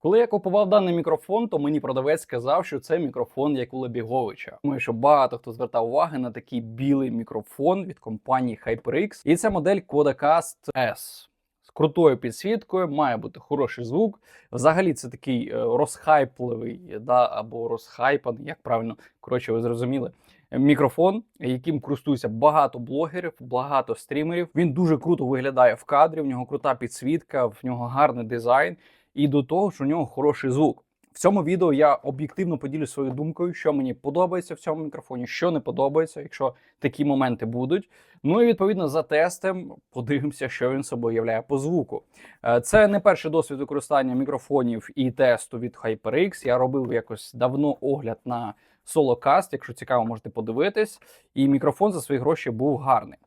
Коли я купував даний мікрофон, то мені продавець сказав, що це мікрофон як у Лебіговича. Думаю, що багато хто звертав уваги на такий білий мікрофон від компанії HyperX. І це модель Codecast S. З крутою підсвіткою, має бути хороший звук. Взагалі, це такий е, розхайпливий, да, або розхайпаний, як правильно, коротше, ви зрозуміли. Мікрофон, яким користуються багато блогерів, багато стрімерів. Він дуже круто виглядає в кадрі. В нього крута підсвітка, в нього гарний дизайн, і до того, що в нього хороший звук. В цьому відео я об'єктивно поділю своєю думкою, що мені подобається в цьому мікрофоні, що не подобається, якщо такі моменти будуть. Ну і відповідно за тестом подивимося, що він собою являє по звуку. Е, Це не перший досвід використання мікрофонів і тесту від HyperX. Я робив якось давно огляд на Solocast, Якщо цікаво, можете подивитись. І мікрофон за свої гроші був гарний.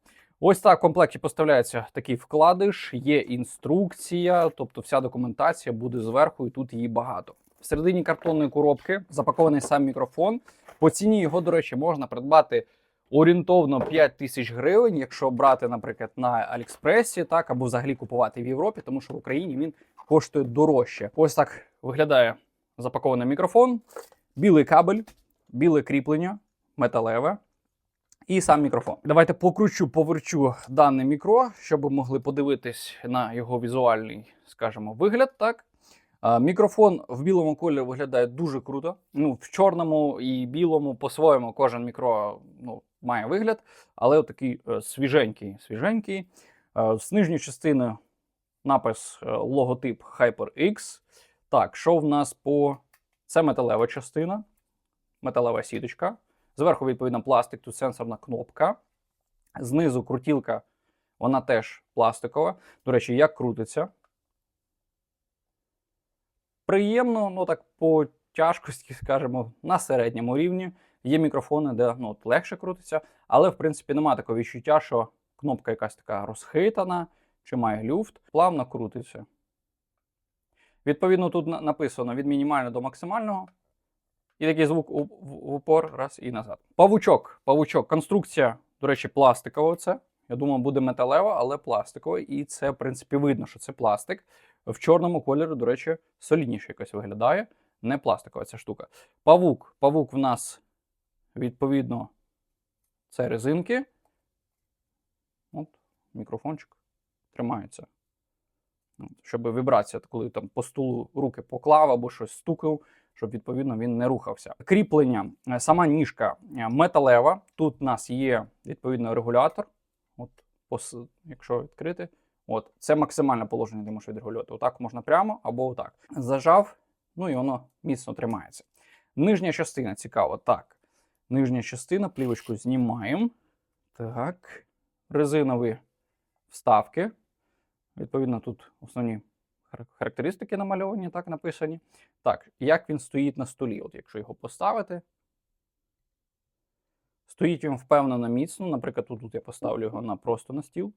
Ось так в комплекті поставляється такий вкладиш, є інструкція, тобто вся документація буде зверху, і тут її багато. Всередині картонної коробки запакований сам мікрофон. По ціні його, до речі, можна придбати орієнтовно 5 тисяч гривень, якщо брати, наприклад, на Алікспресі, так або взагалі купувати в Європі, тому що в Україні він коштує дорожче. Ось так виглядає запакований мікрофон, білий кабель, біле кріплення, металеве. І сам мікрофон. Давайте покручу, поверчу дане мікро, щоб могли подивитись на його візуальний, скажімо, вигляд. Так, мікрофон в білому кольорі виглядає дуже круто. Ну, в чорному і білому по-своєму кожен мікро ну, має вигляд, але такий е, свіженький. свіженький. Е, з нижньої частини напис е, логотип HyperX. Так, що в нас по. Це металева частина, металева сіточка. Зверху, відповідно, пластик, тут сенсорна кнопка. Знизу крутілка, вона теж пластикова. До речі, як крутиться. Приємно, ну так по тяжкості, скажімо, на середньому рівні. Є мікрофони, де ну, от легше крутиться, але в принципі немає такого відчуття, що кнопка якась така розхитана, чи має люфт, плавно крутиться. Відповідно, тут написано від мінімального до максимального. І такий звук в упор, раз і назад. Павучок. Павучок. Конструкція, до речі, пластикова. Це. Я думав, буде металева, але пластикова. І це, в принципі, видно, що це пластик. В чорному кольорі, до речі, солідніше якось виглядає. Не пластикова ця штука. Павук. Павук в нас, відповідно, це резинки. От, мікрофончик тримається. Щоб вібрація, коли там по столу руки поклав або щось стукав, щоб відповідно він не рухався. Кріплення, Е, сама ніжка е, металева. Тут у нас є відповідно регулятор. От, якщо відкрити, от це максимальне положення, де можеш відрегулювати. Отак можна прямо або отак. Зажав, ну і воно міцно тримається. Нижня частина цікаво. Так. Нижня частина, плівочку знімаємо. Так. Резинові вставки. Відповідно, тут основні характеристики намальовані, так написані. Так, як він стоїть на столі? От якщо його поставити, стоїть він впевнено міцно. Наприклад, тут, я поставлю його на просто на стіл.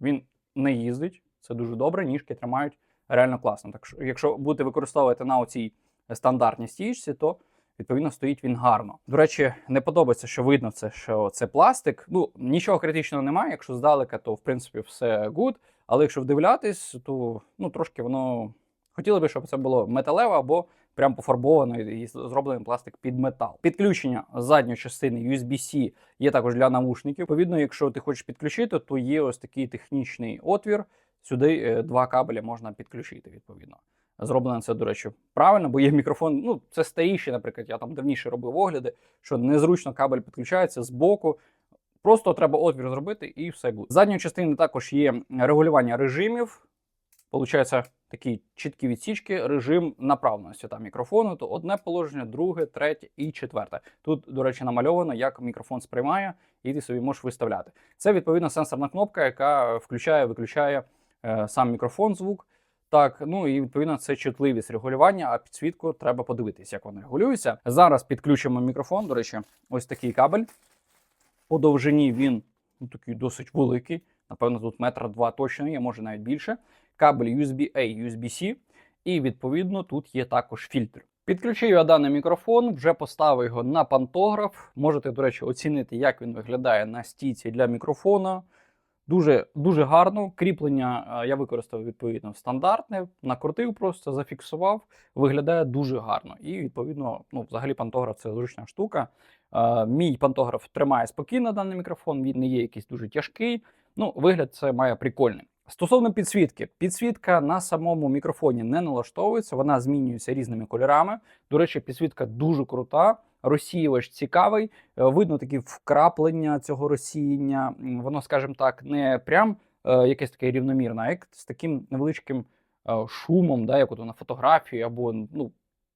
Він не їздить, це дуже добре, ніжки тримають реально класно. Так що, якщо будете використовувати на оцій стандартній стічці, то відповідно стоїть він гарно. До речі, не подобається, що видно це, що це пластик. Ну нічого критичного немає. Якщо здалека, то в принципі все good. Але якщо вдивлятись, то ну трошки воно хотіло би, щоб це було металеве або прям пофарбовано і зроблений пластик під метал. Підключення задньої частини USB-C є також для навушників. Відповідно, якщо ти хочеш підключити, то є ось такий технічний отвір. Сюди е, два кабеля можна підключити, відповідно. Зроблено це, до речі, правильно, бо є мікрофон. Ну, це старіші, наприклад, я там давніше робив огляди, що незручно кабель підключається з боку. Просто треба отвір зробити і все буде. Задньої частини також є регулювання режимів. Получається такі чіткі відсічки, режим направленості там мікрофону. То одне положення, друге, третє і четверте. Тут, до речі, намальовано, як мікрофон сприймає, і ти собі можеш виставляти. Це відповідно сенсорна кнопка, яка включає, виключає е, сам мікрофон, звук. Так, ну і відповідно це чутливість регулювання, а підсвітку треба подивитись, як вона регулюється. Зараз підключимо мікрофон. До речі, ось такий кабель. По довжині він ну, такий досить великий. Напевно, тут метра два точно є, може навіть більше. Кабель USB-A, USB-C, і відповідно тут є також фільтр. Підключив я даний мікрофон, вже поставив його на пантограф. Можете, до речі, оцінити, як він виглядає на стійці для мікрофона. Дуже дуже гарно. Кріплення е, я використав відповідно стандартне, накрутив просто, зафіксував. Виглядає дуже гарно. І відповідно, ну, взагалі, пантограф це зручна штука. Е, Мій пантограф тримає спокійно даний мікрофон, він не є якийсь дуже тяжкий. Ну, вигляд це має прикольний. Стосовно підсвітки, підсвітка на самому мікрофоні не налаштовується, вона змінюється різними кольорами. До речі, підсвітка дуже крута. Розсіювач цікавий, Е, видно такі вкраплення цього розсіяння. Воно, скажімо так, не прям е, якесь таке рівномірне, а як з таким невеличким е, шумом, да, як от на фотографії, або ну,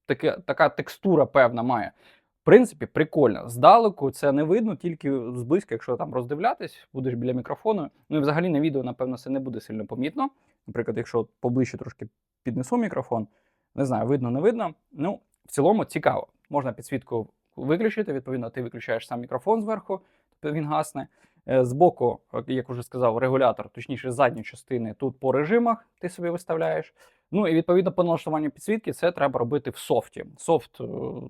таке, така текстура певна має. В принципі, прикольно. Здалеку це не видно, тільки зблизька, якщо там роздивлятись, будеш біля мікрофону. Ну і взагалі на відео, напевно, це не буде сильно помітно. Наприклад, якщо поближче трошки піднесу мікрофон, не знаю, видно, не видно. Ну, в цілому цікаво. Можна підсвітку виключити. Відповідно, ти виключаєш сам мікрофон зверху, тобто він гасне. Е, Збоку, як вже сказав, регулятор, точніше, з задньої частини, тут по режимах ти собі виставляєш. Ну і відповідно по налаштуванню підсвітки це треба робити в софті. Софт е,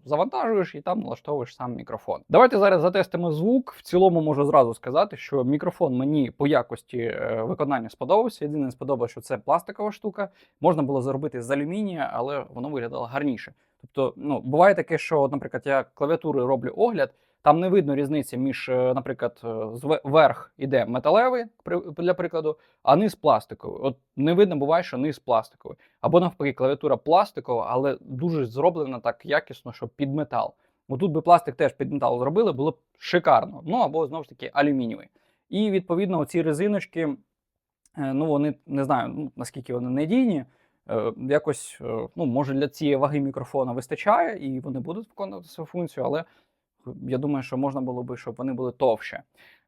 завантажуєш і там налаштовуєш сам мікрофон. Давайте зараз затестимо звук. В цілому можу зразу сказати, що мікрофон мені по якості е, виконання сподобався. Єдине не сподобалося, що це пластикова штука. Можна було зробити з алюмінія, але воно виглядало гарніше. Тобто, ну буває таке, що, наприклад, я клавіатури роблю огляд. Там не видно різниці між, е, наприклад, е, зверх іде металевий для прикладу, а низ пластиковий. От не видно буває, що низ пластиковий. Або навпаки, клавіатура пластикова, але дуже зроблена так якісно, що під метал. Отут би пластик теж під метал зробили, було б шикарно. Ну або знову ж таки алюмінієвий. І відповідно оці резиночки, е, ну вони не знаю, ну, наскільки вони надійні. Е, Якось, е, ну, може, для цієї ваги мікрофона вистачає, і вони будуть виконувати свою функцію, але я думаю, що можна було би, щоб вони були товще.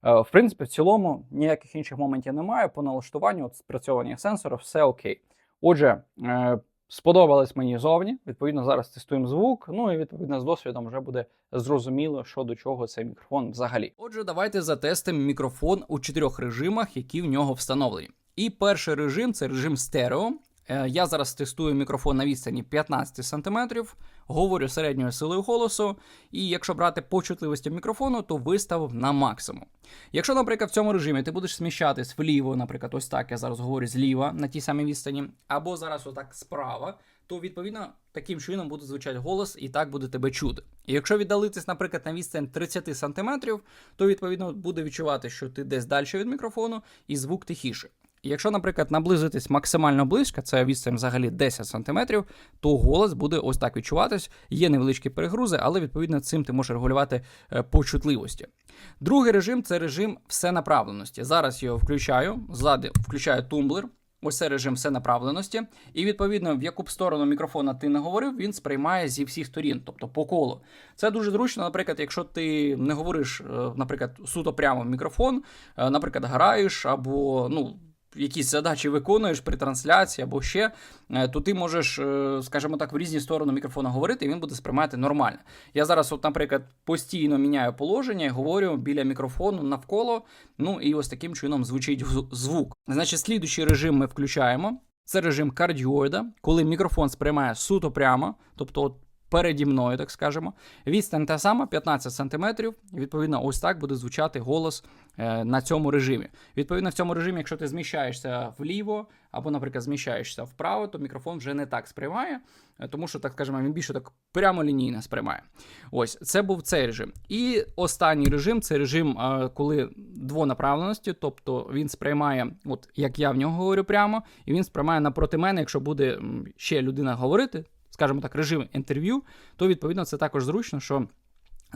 Е, В принципі, в цілому ніяких інших моментів немає. По налаштуванню, от спрацьовування сенсора, все окей. Отже, е, сподобалось мені зовні. Відповідно, зараз тестуємо звук. Ну і відповідно з досвідом вже буде зрозуміло, що до чого цей мікрофон взагалі. Отже, давайте затестимо мікрофон у чотирьох режимах, які в нього встановлені. І перший режим це режим стерео. Е, Я зараз тестую мікрофон на відстані 15 см, говорю середньою силою голосу, і якщо брати по чутливості мікрофону, то виставив на максимум. Якщо, наприклад, в цьому режимі ти будеш сміщатись вліво, наприклад, ось так я зараз говорю зліва на тій самій відстані, або зараз отак справа, то відповідно таким чином буде звучати голос і так буде тебе чути. І якщо віддалитись, наприклад, на відстань 30 см, то відповідно буде відчувати, що ти десь далі від мікрофону, і звук тихіше. Якщо, наприклад, наблизитись максимально близько, це відстань взагалі 10 см, то голос буде ось так відчуватись. Є невеличкі перегрузи, але відповідно цим ти можеш регулювати е, по чутливості. Другий режим це режим всенаправленості. Зараз його включаю, ззади включаю тумблер. Ось це режим всенаправленості. І відповідно, в яку б сторону мікрофона ти не говорив, він сприймає зі всіх сторін, тобто по колу. Це дуже зручно, наприклад, якщо ти не говориш, е, наприклад, суто прямо в мікрофон, е, наприклад, граєш або ну якісь задачі виконуєш при трансляції або ще, е, то ти можеш, е, скажімо так, в різні сторони мікрофона говорити, і він буде сприймати нормально. Я зараз, от, наприклад, постійно міняю положення і говорю біля мікрофону навколо. Ну і ось таким чином звучить звук. Значить, слідуючий режим ми включаємо. Це режим кардіоїда, коли мікрофон сприймає суто прямо, тобто от переді мною, так скажемо. Відстань та сама 15 см. Відповідно, ось так буде звучати голос е, на цьому режимі. Відповідно, в цьому режимі, якщо ти зміщаєшся вліво або, наприклад, зміщаєшся вправо, то мікрофон вже не так сприймає, е, тому що, так скажемо, він більше так прямолінійно сприймає. Ось це був цей режим. І останній режим це режим, е, коли двонаправленості, тобто він сприймає, от як я в нього говорю прямо, і він сприймає напроти мене, якщо буде ще людина говорити, скажімо так, режим інтерв'ю, то відповідно це також зручно, що.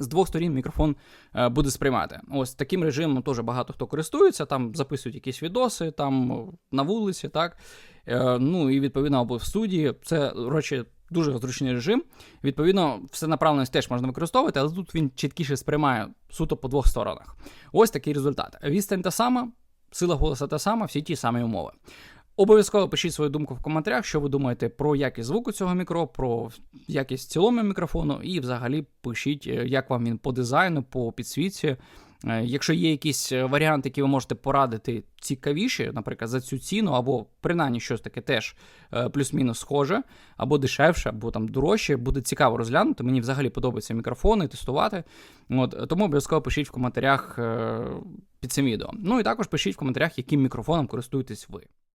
З двох сторін мікрофон е, буде сприймати. Ось таким режимом теж багато хто користується, там записують якісь відоси, там на вулиці, так. Е, ну і відповідно або в студії. Це, речі, дуже зручний режим. Відповідно, все направленість теж можна використовувати, але тут він чіткіше сприймає суто по двох сторонах. Ось такий результат. Відстань та сама, сила голоса та сама, всі ті самі умови. Обов'язково пишіть свою думку в коментарях, що ви думаєте про якість звуку цього мікро, про якість в цілому мікрофону, і взагалі пишіть, е, як вам він по дизайну, по підсвітці. Е, Якщо є якісь е, варіанти, які ви можете порадити цікавіші, наприклад, за цю ціну, або принаймні щось таке теж плюс-мінус схоже, або дешевше, або там дорожче, буде цікаво розглянути. Мені взагалі подобаються мікрофони, тестувати. От, тому обов'язково пишіть в коментарях, під цим відео. Ну і також пишіть в коментарях, яким мікрофоном користуєтесь ви.